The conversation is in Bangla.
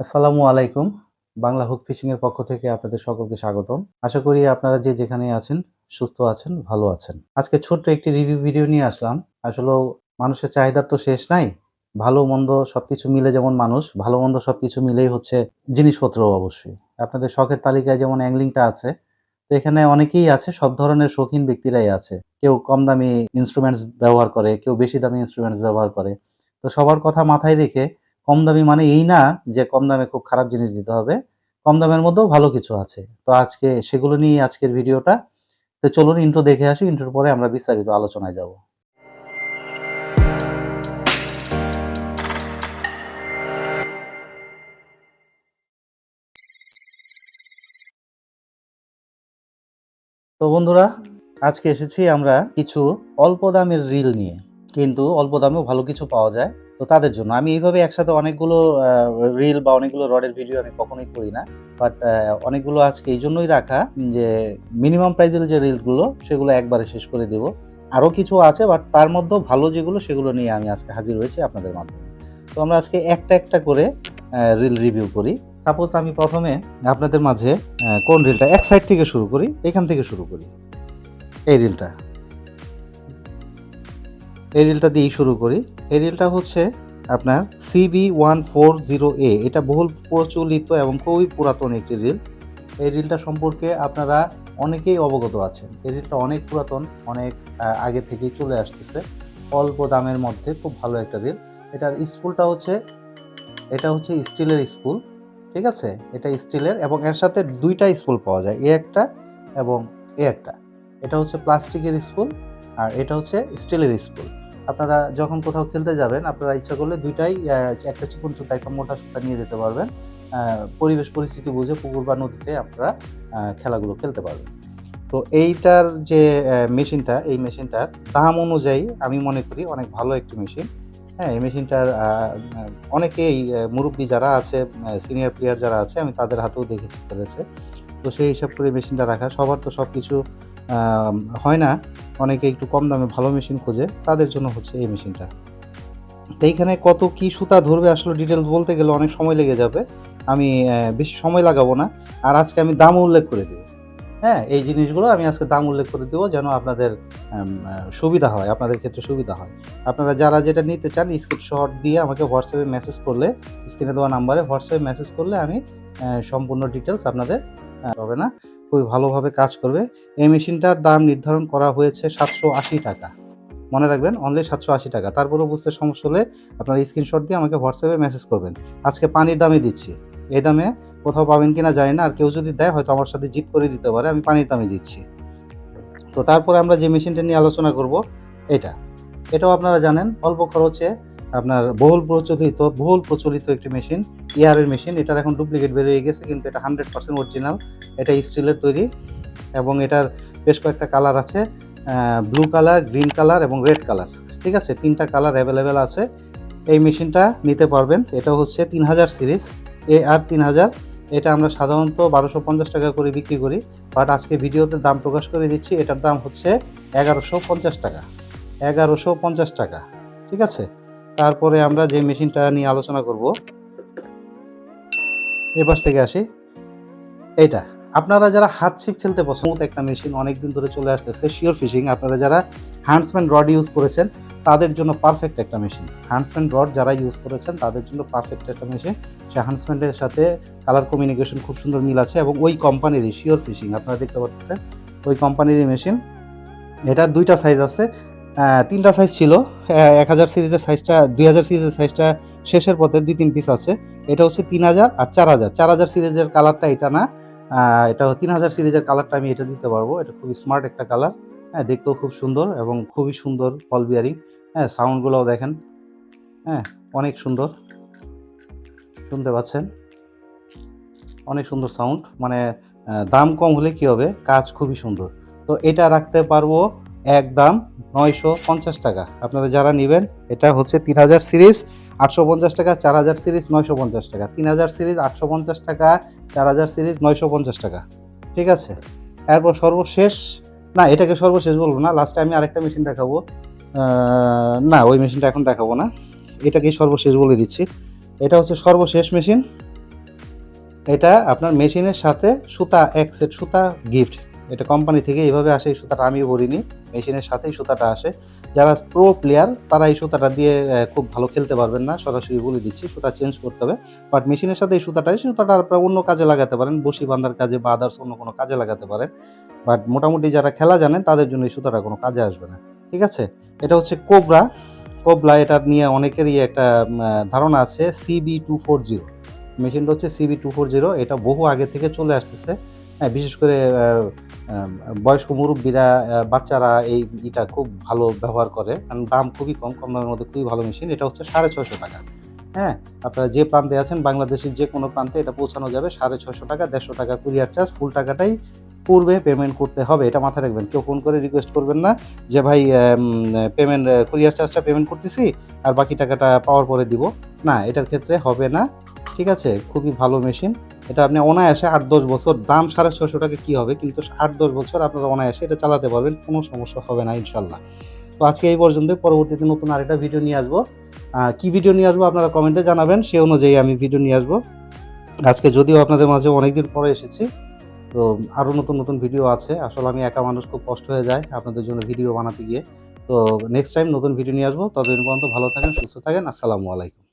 আসসালামু আলাইকুম। বাংলা হুক ফিশিং এর পক্ষ থেকে আপনাদের সকলকে স্বাগতম। আশা করি আপনারা যে যেখানে আছেন, সুস্থ আছেন, ভালো আছেন। আজকে ছোট্ট একটি রিভিউ ভিডিও নিয়ে আসলাম। আসলে মানুষের চাহিদার তো শেষ নাই। ভালো মন্দ সবকিছু মিলে যেমন মানুষ, ভালো মন্দ সবকিছু মিলেই হচ্ছে জিনিসপত্র অবশ্যই। আপনাদের শখের তালিকায় যেমন অ্যাংলিংটা আছে, তো এখানে অনেকেই আছে, সব ধরনের শৌখিন ব্যক্তিরাই আছে। কেউ কম দামি ইনস্ট্রুমেন্টস ব্যবহার করে, কেউ বেশি দামি ইনস্ট্রুমেন্টস ব্যবহার করে। তো সবার কথা মাথায় রেখে কম দামি মানে এই না যে কম দামে খুব খারাপ জিনিস দিতে হবে। কম দামের মধ্যেও ভালো কিছু আছে। তো আজকে সেগুলো নিয়ে আজকের ভিডিওটা। তো চলুন ইন্ট্রো দেখে আসি। ইন্ট্রোর পরে আমরা বিস্তারিত আলোচনায় যাব। তো বন্ধুরা, আজকে এসেছি আমরা কিছু অল্প দামের রিল নিয়ে। কিন্তু অল্প দামেও ভালো কিছু পাওয়া যায়। তো তাদের জন্য। আমি এইভাবে একসাথে অনেকগুলো রিল বা অনেকগুলো রডের ভিডিও আমি কখনোই করি না। বাট অনেকগুলো আজকে এই জন্যই রাখা যে মিনিমাম প্রাইজের যে রিলগুলো সেগুলো একবারে শেষ করে দেব। আরও কিছু আছে বাট তার মধ্যেও ভালো যেগুলো, সেগুলো নিয়ে আমি আজকে হাজির হয়েছি আপনাদের মাধ্যমে। তো আমরা আজকে একটা একটা করে রিল রিভিউ করি। সাপোজ আমি প্রথমে আপনাদের মাঝে কোন রিলটা এক সাইড থেকে শুরু করি, এখান থেকে শুরু করি। এই রিলটা এই রিলটা দিয়েই শুরু করি। এই রিলটা হচ্ছে আপনার CB one four zero A এটা বহুল প্রচলিত এবং খুবই পুরাতন একটি রিল এই রিলটা সম্পর্কে আপনারা অনেকেই অবগত আছেন। এই রিলটা অনেক পুরাতন, অনেক আগে থেকেই চলে আসতেছে। অল্প দামের মধ্যে খুব ভালো একটা রিল এটার স্কুলটা হচ্ছে, এটা হচ্ছে স্টিলের স্কুল, ঠিক আছে? এটা স্টিলের এবং এর সাথে দুইটা স্কুল পাওয়া যায়, এ একটা এবং এ একটা। এটা হচ্ছে প্লাস্টিকের স্কুল আর এটা হচ্ছে স্টিলের স্পুল আপনারা যখন কোথাও খেলতে যাবেন, আপনারা ইচ্ছা করলে দুইটাই একটা চিকন সুতা, একটা মোটা সুতা নিয়ে যেতে পারবেন। পরিবেশ, পরিস্থিতি বুঝে পুকুর বা নদীতে আপনারা খেলাগুলো খেলতে পারবেন। তো এইটার যে মেশিনটা, এই মেশিনটার দাম অনুযায়ী আমি মনে করি অনেক ভালো একটি মেশিন। হ্যাঁ এই মেশিনটার অনেকেই মুরব্বী যারা আছে সিনিয়র প্লেয়ার যারা আছে, আমি তাদের হাতেও দেখেছি খেলেছে। তো সেই হিসাব করে মেশিনটা রাখা। সবার তো সব কিছু হয় না। অনেকে একটু কম দামে ভালো মেশিন খোঁজে। তাদের জন্য হচ্ছে এই মেশিনটা। তো এইখানে কত কি সুতা ধরবে আসলে ডিটেলস বলতে গেলে অনেক সময় লেগে যাবে। আমি বেশি সময় লাগাবো না। আর আজকে আমি দাম উল্লেখ করে দেবো হ্যাঁ এই জিনিসগুলো আমি আজকে দাম উল্লেখ করে দেবো যেন আপনাদের সুবিধা হয়, আপনাদের ক্ষেত্রে সুবিধা হয়। আপনারা যারা যেটা নিতে চান স্ক্রিনশট দিয়ে আমাকে হোয়াটসঅ্যাপে মেসেজ করলে স্ক্রিনে দেওয়া নাম্বারে হোয়াটসঅ্যাপে মেসেজ করলে আমি সম্পূর্ণ ডিটেলস আপনাদের হবে না? খুবই ভালোভাবে কাজ করবে। এই মেশিনটার দাম নির্ধারণ করা হয়েছে সাতশো আশি টাকা। মনে রাখবেন অনলি সাতশো আশি টাকা। তারপরেও বুঝতে সমস্যা হলে আপনারা স্ক্রিনশট দিয়ে আমাকে হোয়াটসঅ্যাপে মেসেজ করবেন। আজকে পানির দামে দিচ্ছি। এই দামে কোথাও পাবেন কিনা জানি না, আর কেউ যদি দেয় হয়তো আমার সাথে জিত করে দিতে পারে, আমি পানির দামে দিচ্ছি। তো তারপরে আমরা যে মেশিনটা নিয়ে আলোচনা করব, এটা। এটাও আপনারা জানেন, অল্প খরচে আপনার বহুল প্রচলিত বহুল প্রচলিত একটি মেশিন ইয়ারের মেশিন। এটার এখন ডুপ্লিকেট বেরিয়ে গেছে, কিন্তু এটা হান্ড্রেড পার্সেন্ট অরিজিনাল। এটা স্টিলের তৈরি এবং এটার বেশ কয়েকটা কালার আছে ব্লু কালার, গ্রিন কালার এবং রেড কালার। ঠিক আছে, তিনটা কালার অ্যাভেলেবেল আছে। এই মেশিনটা নিতে পারবেন। এটা হচ্ছে তিন হাজার সিরিজ এ আর তিন হাজার। এটা আমরা সাধারণত বারোশো পঞ্চাশ টাকা করে বিক্রি করি বাট আজকে ভিডিওতে দাম প্রকাশ করে দিচ্ছি, এটার দাম হচ্ছে এগারোশো পঞ্চাশ টাকা। এগারোশো পঞ্চাশ টাকা, ঠিক আছে? তারপরে আমরা যে মেশিনটা নিয়ে আলোচনা করব, এপাশ থেকে আসি। এটা আপনারা যারা হাত ছিপ খেলতে পছন্দ একটা মেশিন অনেক দিন ধরে চলে আসতেছে, শিওর ফিশিং। আপনারা যারা হ্যান্ডসম্যান রড ইউজ করেছেন, তাদের জন্য পারফেক্ট একটা মেশিন। হ্যান্ডসম্যান রড যারা ইউজ করেছেন, তাদের জন্য পারফেক্ট একটা মেশিন। সে হ্যান্ডসম্যানের সাথে কালার কমিউনিকেশন খুব সুন্দর মিল আছে এবং ওই কোম্পানিরই শিওর ফিশিং আপনারা দেখতে পাচ্ছেন, ওই কোম্পানিরই মেশিন এটার দুইটা সাইজ আছে তিনটা সাইজ ছিল এক হাজার সিরিজের সাইজটা দুই হাজার সিরিজের সাইজটা শেষের পথে দুই তিন পিস আছে। এটা হচ্ছে তিন হাজার আর চার হাজার। চার হাজার সিরিজের কালারটা এটা না এটা তিন হাজার সিরিজের কালারটা আমি এটা দিতে পারব। এটা খুবই স্মার্ট একটা কালার হ্যাঁ দেখতেও খুব সুন্দর এবং খুবই সুন্দর ফল বিয়ারিং হ্যাঁ সাউন্ডগুলোও দেখেন হ্যাঁ অনেক সুন্দর। শুনতে পাচ্ছেন। অনেক সুন্দর সাউন্ড মানে দাম কম হলে কি হবে? কাজ খুবই সুন্দর। তো এটা রাখতে পারব এক দাম নয়শো পঞ্চাশ টাকা। আপনারা যারা নেবেন, এটা হচ্ছে তিন হাজার সিরিজ, আটশো পঞ্চাশ টাকা, চার হাজার সিরিজ, নয়শো পঞ্চাশ টাকা। তিন হাজার সিরিজ, আটশো পঞ্চাশ টাকা, চার হাজার সিরিজ, নয়শো পঞ্চাশ টাকা। ঠিক আছে? এরপর সর্বশেষ, না, এটাকে সর্বশেষ বলব না লাস্টে আমি আরেকটা মেশিন দেখাবো। না, ওই মেশিনটা এখন দেখাবো না। এটাকেই সর্বশেষ বলে দিচ্ছি। এটা হচ্ছে সর্বশেষ মেশিন। এটা আপনার মেশিনের সাথে সুতা, এক সেট সুতা গিফট। এটা কোম্পানি থেকে এইভাবে আসে, এই সুতাটা আমিও ভরিনি মেশিনের সাথেই সুতাটা আসে। যারা প্রো প্লেয়ার তারা এই সুতাটা দিয়ে খুব ভালো খেলতে পারবেন না। সরাসরি বলে দিচ্ছি, সুতা চেঞ্জ করতে হবে। বাট মেশিনের সাথে এই সুতাটা এই সুতাটা আপনারা অন্য কাজে লাগাতে পারেন। বসি বান্ধার কাজে বা আদার্স অন্য কোনো কাজে লাগাতে পারেন। বাট মোটামুটি যারা খেলা জানেন, তাদের জন্য এই সুতাটা কোনো কাজে আসবে না। ঠিক আছে? এটা হচ্ছে কোবরা কোবলা এটা নিয়ে অনেকেরই একটা ধারণা আছে সিবি টু ফোর জিরো মেশিনটা হচ্ছে সিবি টু ফোর জিরো এটা বহু আগে থেকে চলে আসতেছে। হ্যাঁ বিশেষ করে বয়স্ক মুরব্বীরা বাচ্চারা এই এটা খুব ভালো ব্যবহার করে। কারণ দাম খুবই কম কম দামের মধ্যে খুবই ভালো মেশিন। এটা হচ্ছে সাড়ে ছয়শো টাকা। হ্যাঁ আপনারা যে প্রান্তে আছেন, বাংলাদেশের যে কোনো প্রান্তে এটা পৌঁছানো যাবে সাড়ে ছয়শো টাকা, দেড়শো টাকা কুরিয়ার চার্জ, ফুল টাকাটাই পূর্বে পেমেন্ট করতে হবে, এটা মাথায় রাখবেন। কেউ ফোন করে রিকোয়েস্ট করবেন না যে, ভাই পেমেন্ট কুরিয়ার চার্জটা পেমেন্ট করতেছি আর বাকি টাকাটা পাওয়ার পরে দিব। না, এটার ক্ষেত্রে হবে না, ঠিক আছে? খুবই ভালো মেশিন এটা আপনি অনায়াসে আট, দশ বছর, দাম সাড়ে ছশো টাকা কী হবে? কিন্তু আট, দশ বছর আপনারা অনায়াসে এটা চালাতে পারবেন, কোনো সমস্যা হবে না ইনশাল্লাহ তো আজকে এই পর্যন্ত, পরবর্তীতে নতুন আরেকটা ভিডিও নিয়ে আসব। কি ভিডিও নিয়ে আসব আপনারা কমেন্টে জানাবেন, সে অনুযায়ী আমি ভিডিও নিয়ে আসব। আজকে যদিও আপনাদের মাঝে অনেকদিন পরে এসেছি তো আরও নতুন নতুন ভিডিও আছে। আসলে আমি একা মানুষ খুব কষ্ট হয়ে যায় আপনাদের জন্য ভিডিও বানাতে গিয়ে। তো নেক্সট টাইম নতুন ভিডিও নিয়ে আসব। ততদিন পর্যন্ত ভালো থাকেন, সুস্থ থাকেন। আসসালামু আলাইকুম।